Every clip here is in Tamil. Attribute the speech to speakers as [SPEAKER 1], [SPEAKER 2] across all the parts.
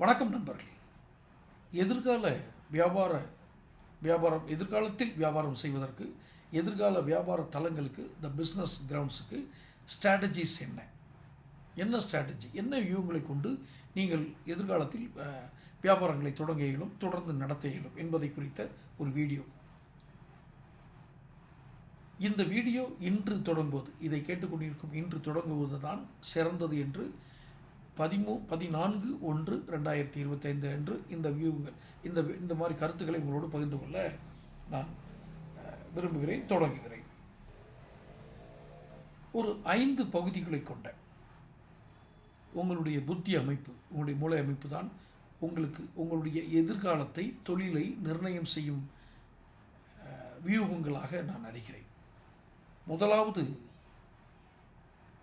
[SPEAKER 1] வணக்கம் நண்பர்களே. எதிர்கால வியாபார வியாபாரம் எதிர்காலத்தில் வியாபாரம் செய்வதற்கு எதிர்கால வியாபார தளங்களுக்கு இந்த பிஸ்னஸ் கிரவுண்ட்ஸுக்கு ஸ்ட்ராட்டஜிஸ் என்ன? என்ன ஸ்ட்ராட்டஜி என்ன வியூங்களை கொண்டு நீங்கள் எதிர்காலத்தில் வியாபாரங்களை தொடங்க இயலும் தொடர்ந்து நடத்த இயலும் என்பதை குறித்த ஒரு வீடியோ. இந்த வீடியோ இன்று தொடங்குவது இதை கேட்டுக்கொண்டிருக்கும் இன்று தொடங்குவது தான் சிறந்தது என்று பதிமூ பதினான்கு ஒன்று ரெண்டாயிரத்தி இருபத்தைந்து அன்று இந்த வியூங்கள் இந்த இந்த மாதிரி கருத்துக்களை உங்களோடு பகிர்ந்து கொள்ள நான் விரும்புகிறேன் தொடங்குகிறேன். ஒரு ஐந்து பகுதிகளை கொண்ட உங்களுடைய புத்தி அமைப்பு உங்களுடைய மூளை அமைப்பு தான் உங்களுக்கு உங்களுடைய எதிர்காலத்தை தொழிலை நிர்ணயம் செய்யும் வியூகங்களாக நான் அறிகிறேன். முதலாவது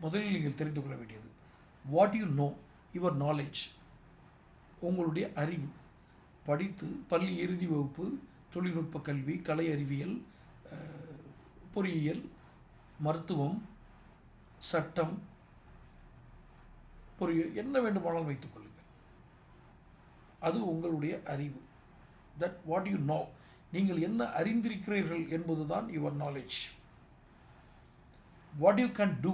[SPEAKER 1] முதலில் நீங்கள் தெரிந்து கொள்ள வேண்டியது what you know your knowledge உங்களுடைய அறிவு. படித்து பள்ளி இறுதி வகுப்பு தொழில்நுட்ப கல்வி கலை அறிவியல் பொறியியல் மருத்துவம் சட்டம் பொறியியல் என்ன வேண்டுமானாலும் வைத்துக் கொள்ளுங்கள். அது உங்களுடைய அறிவு. தட் வாட் யூ நோ நீங்கள் என்ன அறிந்திருக்கிறீர்கள் என்பதுதான் your knowledge what you can do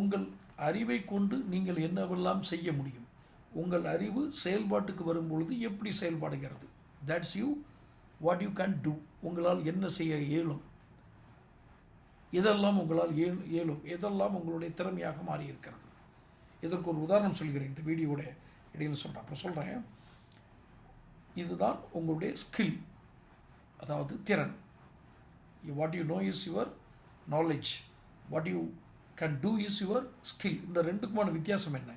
[SPEAKER 1] உங்கள் அறிவை கொண்டு நீங்கள் என்னவெல்லாம் செய்ய முடியும்? உங்கள் அறிவு செயல்பாட்டுக்கு வரும்பொழுது எப்படி செயல்படுகிறது? That's you what you can do உங்களால் என்ன செய்ய இயலும்? இதெல்லாம் உங்களால் இயல் இயலும். எதெல்லாம் உங்களுடைய திறமையாக மாறி இருக்கிறது இதற்கு ஒரு உதாரணம் சொல்கிறேன் இந்த வீடியோட இடையில் சொல்கிறேன் அப்புறம் சொல்கிறேன் இதுதான் உங்களுடைய ஸ்கில் அதாவது திறன். What you know is your knowledge what you can do is your skill இந்த ரெண்டுக்குமான வித்தியாசம் என்ன?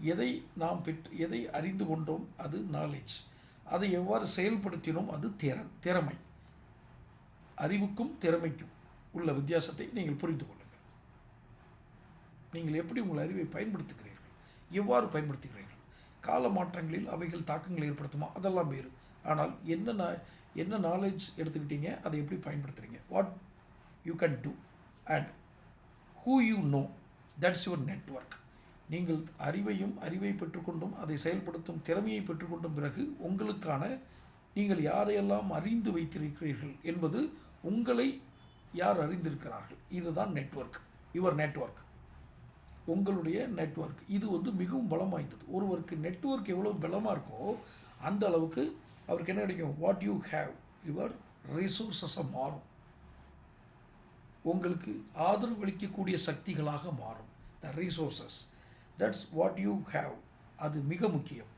[SPEAKER 1] எதை நாம் பெற்று எதை அறிந்து கொண்டோம்? அது நாலேஜ் அதை எவ்வாறு செயல்படுத்தினோம்? அது திறன் திறமை. அறிவுக்கும் திறமைக்கும் உள்ள வித்தியாசத்தை நீங்கள் புரிந்து கொள்ளுங்கள். நீங்கள் எப்படி உங்கள் அறிவை பயன்படுத்துகிறீர்கள்? எவ்வாறு பயன்படுத்துகிறீர்கள்? கால மாற்றங்களில் அவைகள் தாக்கங்கள் ஏற்படுத்துமா? அதெல்லாம் வேறு. ஆனால் என்ன நா- என்ன நாலேஜ் எடுத்துக்கிட்டீங்க? அதை எப்படி பயன்படுத்துகிறீங்க what you can do and who you know that's your network நீங்கள் அறிவையும் அறிவை பெற்றுக்கொண்டும் அதை செயல்படுத்தும் திறமையை பெற்றுக்கொண்டும் பிறகு உங்களுக்கான நீங்கள் யாரையெல்லாம் அறிந்து வைத்திருக்கிறீர்கள் என்பது உங்களை யார் அறிந்திருக்கிறார்கள்? இதுதான் நெட்வொர்க் யுவர் நெட்வொர்க் உங்களுடைய நெட்வொர்க் இது வந்து மிகவும் பலம் வாய்ந்தது. ஒருவருக்கு நெட்வொர்க் எவ்வளோ பலமாக இருக்கோ அந்த அளவுக்கு அவருக்கு என்ன கிடைக்கும்? வாட் யூ ஹேவ் யுவர் ரிசோர்ஸஸாக மாறும். உங்களுக்கு ஆதரவு அளிக்கக்கூடிய சக்திகளாக மாறும். The resources that's what you have அது மிக முக்கியம்.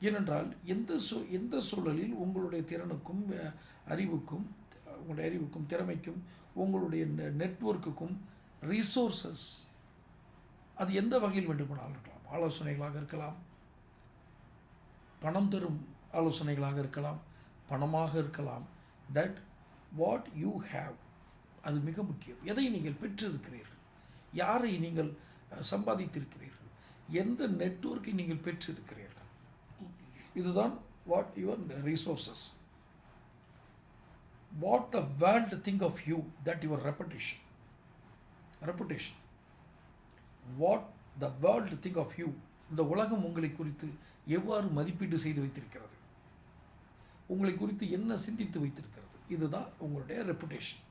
[SPEAKER 1] ஏனென்றால் எந்த சூ எந்த சூழலில் உங்களுடைய திறனுக்கும் அறிவுக்கும் உங்களுடைய அறிவுக்கும் திறமைக்கும் உங்களுடைய நெட்வொர்க்குக்கும் ரிசோர்சஸ் அது எந்த வகையில் வேண்டுமானாலும் இருக்கலாம். ஆலோசனைகளாக இருக்கலாம். பணம் தரும் ஆலோசனைகளாக இருக்கலாம். பணமாக இருக்கலாம். தட் வாட் யூ ஹேவ் அது மிக முக்கியம். எதை நீங்கள் பெற்றிருக்கிறீர்கள்? யாரை நீங்கள் சம்பாதித்திருக்கிறீர்கள்? எந்த நெட்வொர்க்கை நீங்கள் பெற்றிருக்கிறீர்கள்? இதுதான் what your resources what the world think of you that your reputation reputation what the world think of you இந்த உலகம் உங்களை குறித்து எவ்வாறு மதிப்பீடு செய்து வைத்திருக்கிறது? உங்களை குறித்து என்ன சிந்தித்து வைத்திருக்கிறது? இதுதான் உங்களுடைய ரெப்புடேஷன்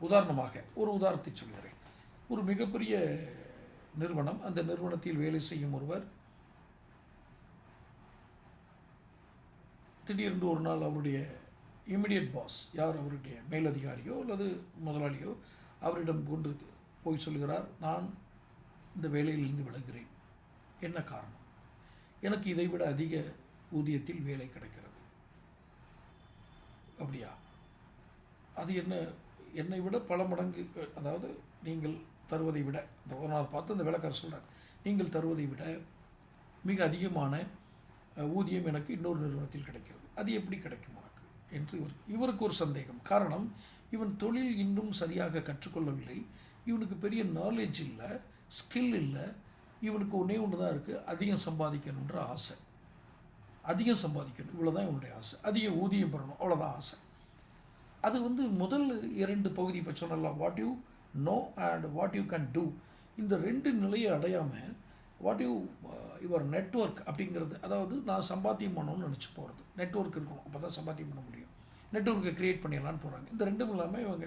[SPEAKER 1] உதாரணமாக ஒரு உதாரணத்தை சொல்கிறேன் ஒரு மிகப்பெரிய நிறுவனம் அந்த நிறுவனத்தில் வேலை செய்யும் ஒருவர் திடீரென்று ஒரு நாள் அவருடைய இமிடியட் பாஸ் யார் அவருடைய மேலதிகாரியோ அல்லது முதலாளியோ அவரிடம் கொண்டு போய் சொல்கிறார் நான் இந்த வேலையிலிருந்து விலகிறேன் என்ன காரணம்? எனக்கு இதைவிட அதிக ஊதியத்தில் வேலை கிடைக்கிறது. அப்படியா? அது என்ன என்னை விட பல மடங்கு அதாவது நீங்கள் தருவதை விட இந்த ஒரு நாள் பார்த்து அந்த வேலைக்காரர் சொல்கிறார் நீங்கள் தருவதை விட மிக அதிகமான ஊதியம் எனக்கு இன்னொரு நிறுவனத்தில் கிடைக்கிறது. அது எப்படி கிடைக்கும் உனக்கு? என்று இவர் இவருக்கு ஒரு சந்தேகம். காரணம் இவன் தொழில் இன்னும் சரியாக கற்றுக்கொள்ளவில்லை. இவனுக்கு பெரிய நாலேஜ் இல்லை ஸ்கில் இல்லை. இவனுக்கு ஒன்றே ஒன்று தான் இருக்குது அதிகம் சம்பாதிக்கணுன்ற ஆசை. அதிகம் சம்பாதிக்கணும். இவ்வளோதான் இவனுடைய ஆசை. அதிக ஊதியம் பெறணும். அவ்வளோதான் ஆசை. அது வந்து முதல் இரண்டு பகுதி இப்போ சொன்னலாம் what you know and what you can do இந்த ரெண்டு நிலையை அடையாமல் வாட் யூ யுவர் நெட்வொர்க் அப்படிங்கிறது அதாவது நான் சம்பாத்தியம் பண்ணணும்னு நினச்சி போகிறது நெட்வொர்க் இருக்கணும். அப்போ தான் சம்பாத்தியம் பண்ண முடியும். நெட்வொர்க்கை க்ரியேட் பண்ணிடலான்னு போகிறாங்க இந்த ரெண்டும் இல்லாமல் இவங்க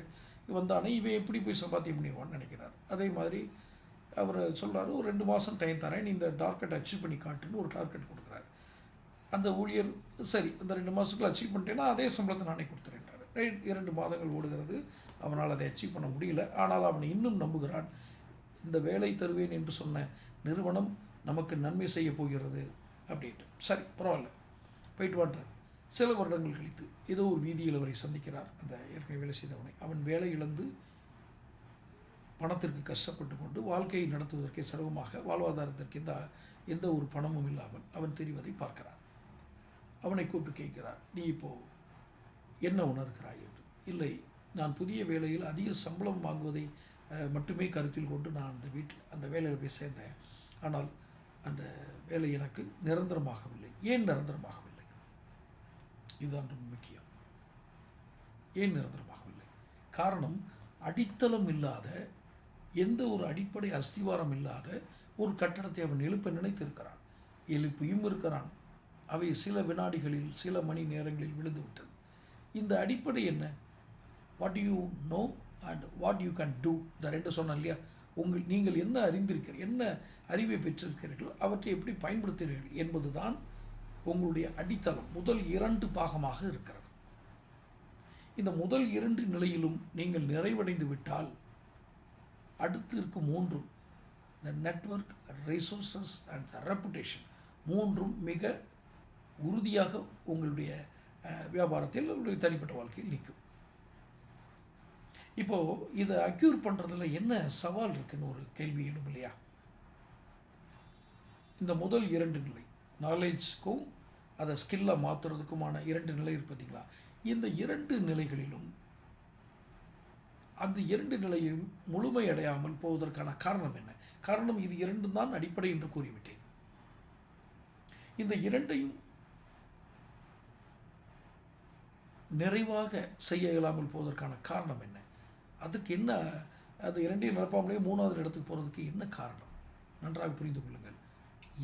[SPEAKER 1] வந்தானே இவன் எப்படி போய் சம்பாத்தியம் பண்ணிடுவான்னு நினைக்கிறார். அதே மாதிரி அவர் சொல்கிறார் ஒரு ரெண்டு மாதம் டைம் தரேன். நீ இந்த டார்கெட் அச்சீவ் பண்ணி காட்டுன்னு ஒரு டார்கெட் கொடுக்குறாரு. அந்த ஊழியர் சரி இந்த ரெண்டு மாதத்துக்குள்ள அச்சீவ் பண்ணிட்டேன்னா அதே சம்பளத்தை நானே கொடுத்துறேன் ரைட் இரண்டு மாதங்கள் ஓடுகிறது. அவனால் அதை அச்சீவ் பண்ண முடியல. ஆனால் அவன் இன்னும் நம்புகிறான். இந்த வேலை தருவேன் என்று சொன்ன நிறுவனம் நமக்கு நன்மை செய்ய போகிறது அப்படின்ட்டு. சரி பரவாயில்ல. போயிட்டு வாண்டார் சில வருடங்கள் கழித்து ஏதோ ஒரு வீதியில் அவரை சந்திக்கிறார். அந்த ஏற்கனவே வேலை செய்தவனை. அவன் வேலை இழந்து பணத்திற்கு கஷ்டப்பட்டு கொண்டு வாழ்க்கையை நடத்துவதற்கே சிரமமாக வாழ்வாதாரத்திற்கு எந்த எந்த ஒரு பணமும் இல்லாமல் அவன் தெரிவதை பார்க்கிறான். அவனை கூப்பிட்டு கேட்கிறார் நீ இப்போது என்ன உணர்கிறாய் என்று? இல்லை நான் புதிய வேலையில் அதிக சம்பளம் வாங்குவதை மட்டுமே கருத்தில் கொண்டு நான் அந்த வீட்டில் அந்த வேலையில் போய் சேர்ந்தேன். ஆனால் அந்த வேலை எனக்கு நிரந்தரமாகவில்லை. ஏன் நிரந்தரமாகவில்லை? இதுதான் ரொம்ப முக்கியம். ஏன் நிரந்தரமாகவில்லை? காரணம் அடித்தளம் இல்லாத எந்த ஒரு அடிப்படை அஸ்திவாரம் இல்லாத ஒரு கட்டடத்தை அவன் எழுப்ப நினைத்திருக்கிறான். எழுப்பியும் இருக்கிறான். அவை சில வினாடிகளில் சில மணி நேரங்களில் விழுந்து விட்டது இந்த அடிப்படை என்ன? What you know and what you can do இந்த ரெண்டு சொன்னேன் இல்லையா? உங்கள் நீங்கள் என்ன அறிந்திருக்கிறீர்கள் என்ன அறிவை பெற்றிருக்கிறீர்கள் அவற்றை எப்படி பயன்படுத்துகிறீர்கள் என்பதுதான் உங்களுடைய அடித்தளம். முதல் இரண்டு பாகமாக இருக்கிறது. இந்த முதல் இரண்டு நிலையிலும் நீங்கள் நிறைவடைந்து விட்டால் அடுத்து இருக்கும் மூன்றும் the network resources and the reputation மூன்றும் மிக உறுதியாக உங்களுடைய வியாபாரத்தில் உங்களுடைய தனிப்பட்ட வாழ்க்கையில் நிற்கும் இப்போது இதை அக்யூர் பண்ணுறதுல என்ன சவால் இருக்குன்னு ஒரு கேள்வி எழும் இல்லையா? இந்த முதல் இரண்டு நிலை நாலேஜ்க்கும் அதை ஸ்கில்லாக மாற்றுறதுக்குமான இரண்டு நிலை இருக்கு இந்த இரண்டு நிலைகளிலும் அந்த இரண்டு நிலையும் முழுமை அடையாமல் போவதற்கான காரணம் என்ன? காரணம் இது இரண்டும் தான் அடிப்படை என்று கூறிவிட்டேன். இந்த இரண்டையும் நிறைவாக செய்ய இயலாமல் போவதற்கான காரணம் என்ன? அதுக்கு என்ன அது இரண்டையும் நிரப்பாமலே மூணாவது இடத்துக்கு போகிறதுக்கு என்ன காரணம்? நன்றாக புரிந்து கொள்ளுங்கள்.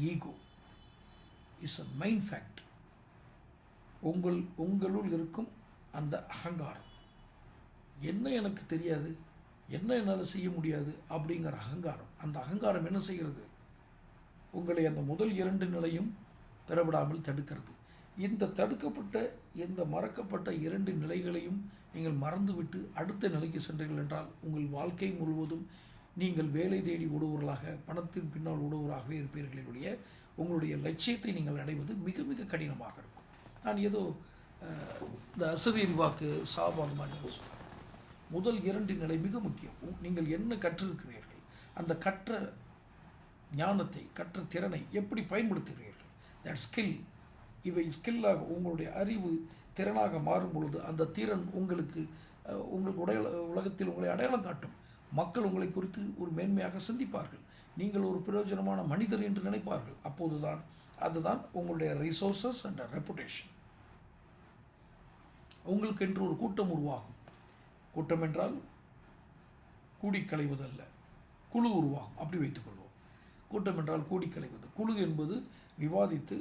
[SPEAKER 1] Ego is a mind fact உங்கள் உங்களுள் இருக்கும் அந்த அகங்காரம். என்ன எனக்கு தெரியாது என்ன என்னால் செய்ய முடியாது அப்படிங்கிற அகங்காரம். அந்த அகங்காரம் என்ன செய்கிறது? உங்களை அந்த முதல் இரண்டு நிலையும் பெறவிடாமல் தடுக்கிறது. இந்த தடுக்கப்பட்ட இந்த மறக்கப்பட்ட இரண்டு நிலைகளையும் நீங்கள் மறந்துவிட்டு அடுத்த நிலைக்கு சென்றீர்கள் என்றால் உங்கள் வாழ்க்கை முழுவதும் நீங்கள் வேலை தேடி ஓடுவர்களாக பணத்தின் பின்னால் ஓடுவராகவே இருப்பீர்களே ஒழிய உங்களுடைய லட்சியத்தை நீங்கள் அடைவது மிக மிக கடினமாக இருக்கும். நான் ஏதோ இந்த அசரீர் வாக்கு சாபாது மாதிரி சொல்கிறேன் முதல் இரண்டு நிலை மிக முக்கியம். நீங்கள் என்ன கற்றிருக்கிறீர்கள்? அந்த கற்ற ஞானத்தை கற்ற திறனை எப்படி பயன்படுத்துகிறீர்கள்? தட் ஸ்கில் இவை ஸ்கில்லாக உங்களுடைய அறிவு திறனாக மாறும் பொழுது அந்த திறன் உங்களுக்கு உங்களுக்கு உடைய உலகத்தில் உங்களை அடையாளம் காட்டும். மக்கள் உங்களை குறித்து ஒரு மேன்மையாக சிந்திப்பார்கள். நீங்கள் ஒரு பிரயோஜனமான மனிதர் என்று நினைப்பார்கள். அப்போதுதான் அதுதான் உங்களுடைய ரிசோர்சஸ் அண்ட் ரெப்புடேஷன் உங்களுக்கு என்று ஒரு கூட்டம் உருவாகும். கூட்டம் என்றால் கூடி களைவதல்ல குழு உருவாகும். அப்படி வைத்துக்கொள்வோம் கூட்டம் என்றால் கூடி களைவது குழு என்பது விவாதித்து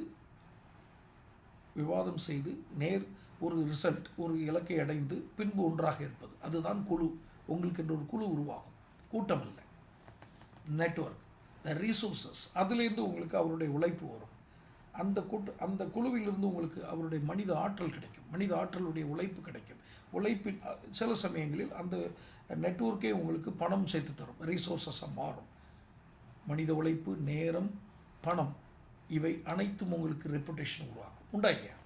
[SPEAKER 1] விவாதம் செய்து நேர் ஒரு ரிசல்ட் ஒரு இலக்கை அடைந்து பின்பு ஒன்றாக இருப்பது. அதுதான் குழு. உங்களுக்கு என்று ஒரு குழு உருவாகும். கூட்டம் இல்லை நெட்வொர்க் த ரீசோர்சஸ் அதுலேருந்து உங்களுக்கு அவருடைய உழைப்பு வரும். அந்த கூட்டு அந்த குழுவிலிருந்து உங்களுக்கு அவருடைய மனித ஆற்றல் கிடைக்கும். மனித ஆற்றலுடைய உழைப்பு கிடைக்கும். உழைப்பின் சில சமயங்களில் அந்த நெட்ஒர்க்கே உங்களுக்கு பணம் சேர்த்து தரும். ரீசோர்ஸஸாக மாறும். மனித உழைப்பு நேரம் பணம். இவை அனைத்தும் உங்களுக்கு ரெப்புடேஷன் உருவாகும் உண்டா இல்லையா?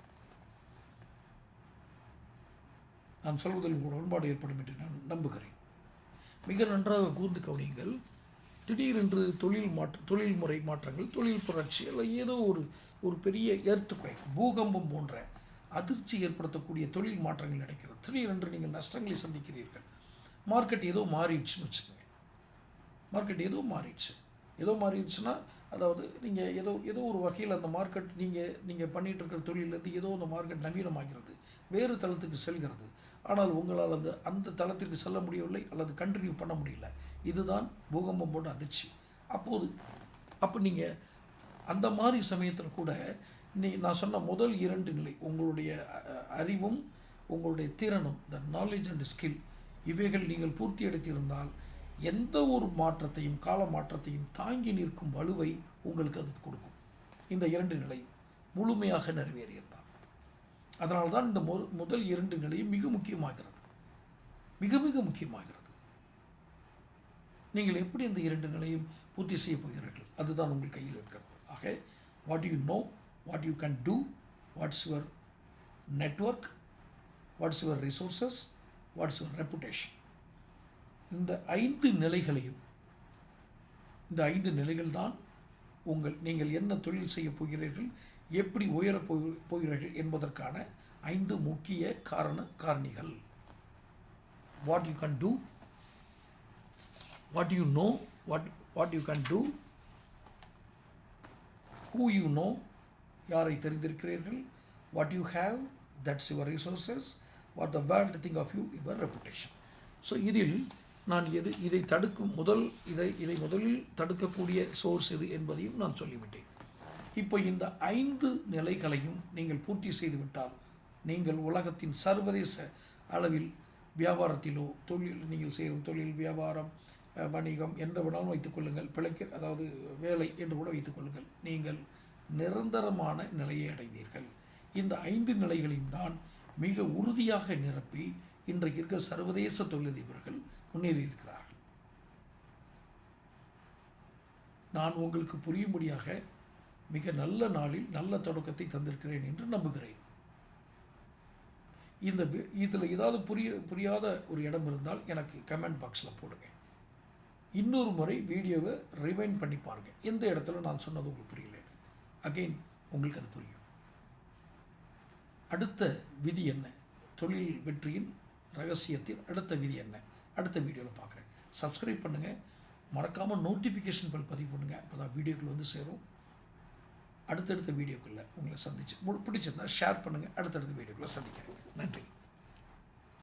[SPEAKER 1] நான் சொல்வதில் உங்கள் உடன்பாடு ஏற்படும் என்று நான் நம்புகிறேன். மிக நன்றாக கூர்ந்து கவனியுங்கள். திடீரென்று தொழில் மாற்ற தொழில் முறை மாற்றங்கள் தொழில் புரட்சி அல்ல ஏதோ ஒரு ஒரு பெரிய எர்த்துக்குவை பூகம்பம் போன்ற அதிர்ச்சி ஏற்படுத்தக்கூடிய தொழில் மாற்றங்கள் நடக்கிறது. திடீரென்று நீங்கள் நஷ்டங்களை சந்திக்கிறீர்கள். மார்க்கெட் ஏதோ மாறிடுச்சுன்னு வச்சுக்கோங்க. மார்க்கெட் ஏதோ மாறிடுச்சு. ஏதோ மாறிடுச்சுன்னா அதாவது நீங்கள் ஏதோ ஏதோ ஒரு வகையில் அந்த மார்க்கெட் நீங்கள் நீங்கள் பண்ணிகிட்டு இருக்கிற தொழிலேருந்து ஏதோ அந்த மார்க்கெட் நவீனமாகிறது வேறு தளத்துக்கு செல்கிறது. ஆனால் உங்களால் அந்த அந்த தளத்திற்கு செல்ல முடியவில்லை அல்லது கண்டினியூ பண்ண முடியல. இதுதான் பூகம்பம் போன்ற அதிர்ச்சி. அப்போது அப்போ நீங்கள் அந்த மாதிரி சமயத்தில் கூட நீ நான் சொன்ன முதல் இரண்டு நிலை உங்களுடைய அறிவும் உங்களுடைய திறனும் த நாலேஜ் அண்ட் ஸ்கில் இவைகள் நீங்கள் பூர்த்தி அடைத்திருந்தால் எந்த ஒரு மாற்றத்தையும் கால மாற்றத்தையும் தாங்கி நிற்கும் வலுவை உங்களுக்கு அது கொடுக்கும். இந்த இரண்டு நிலையும் முழுமையாக நிறைவேறியிருந்தால் அதனால் தான் இந்த முதல் இரண்டு நிலையும் மிக முக்கியமாகிறது. மிக மிக முக்கியமாகிறது. நீங்கள் எப்படி இந்த இரண்டு நிலையும் பூர்த்தி செய்ய போகிறீர்கள்? அதுதான் உங்கள் கையில் இருக்கிறது. ஆக what you know what you can do what's your network what's your resources what's your reputation இந்த ஐந்து நிலைகளையும் இந்த ஐந்து நிலைகள் தான் உங்கள் நீங்கள் என்ன தொழில் செய்ய போகிறீர்கள் எப்படி உயரப் போய் போகிறீர்கள் என்பதற்கான ஐந்து முக்கிய காரண காரணிகள். What you can do what you know what what you can do who you know யாரை தெரிந்திருக்கிறீர்கள் what you have that's your resources what the world think of you your reputation so இதில் நான் எது இதை தடுக்கும் முதல் இதை இதை முதலில் தடுக்கக்கூடிய சோர்ஸ் எது என்பதையும் நான் சொல்லிவிட்டேன். இப்போ இந்த ஐந்து நிலைகளையும் நீங்கள் பூர்த்தி செய்துவிட்டால் நீங்கள் உலகத்தின் சர்வதேச அளவில் வியாபாரத்திலோ தொழில் நீங்கள் செய்யும் தொழில் வியாபாரம் வணிகம் என்ற வேணாலும் வைத்துக்கொள்ளுங்கள் பிழைக்க அதாவது வேலை என்று கூட வைத்துக்கொள்ளுங்கள் நீங்கள் நிரந்தரமான நிலையை அடைவீர்கள். இந்த ஐந்து நிலைகளையும் தான் மிக உறுதியாக நிரப்பி இன்றைக்கு இருக்க சர்வதேச தொழிலதிபர்கள் முன்னேறி இருக்கிறார்கள் நான் உங்களுக்கு புரியும்படியாக மிக நல்ல நாளில் நல்ல தொடக்கத்தை தந்திருக்கிறேன் என்று நம்புகிறேன். இந்த இதில் ஏதாவது புரிய புரியாத ஒரு இடம் இருந்தால் எனக்கு கமெண்ட் பாக்ஸில் போடுங்க. இன்னொரு முறை வீடியோவை ரிவைண்ட் பண்ணி பாருங்கள் எந்த இடத்துல நான் சொன்னது உங்களுக்கு புரியல. அகைன் உங்களுக்கு அது புரியும். அடுத்த விதி என்ன? தொழில் வெற்றியின் ரகசியத்தின் அடுத்த விதி என்ன? அடுத்த வீடியோவில் பார்க்குறேன். சப்ஸ்கிரைப் பண்ணுங்கள் மறக்காமல் நோட்டிஃபிகேஷன் பெல் பதிவு பண்ணுங்கள் அப்போ தான் வீடியோக்கள் வந்து சேரும். அடுத்தடுத்த வீடியோக்குள்ளே உங்களை சந்திச்சு பிடிச்சிருந்தா ஷேர் பண்ணுங்கள் அடுத்தடுத்த வீடியோக்குள்ளே சந்திக்கிறேன். நன்றி.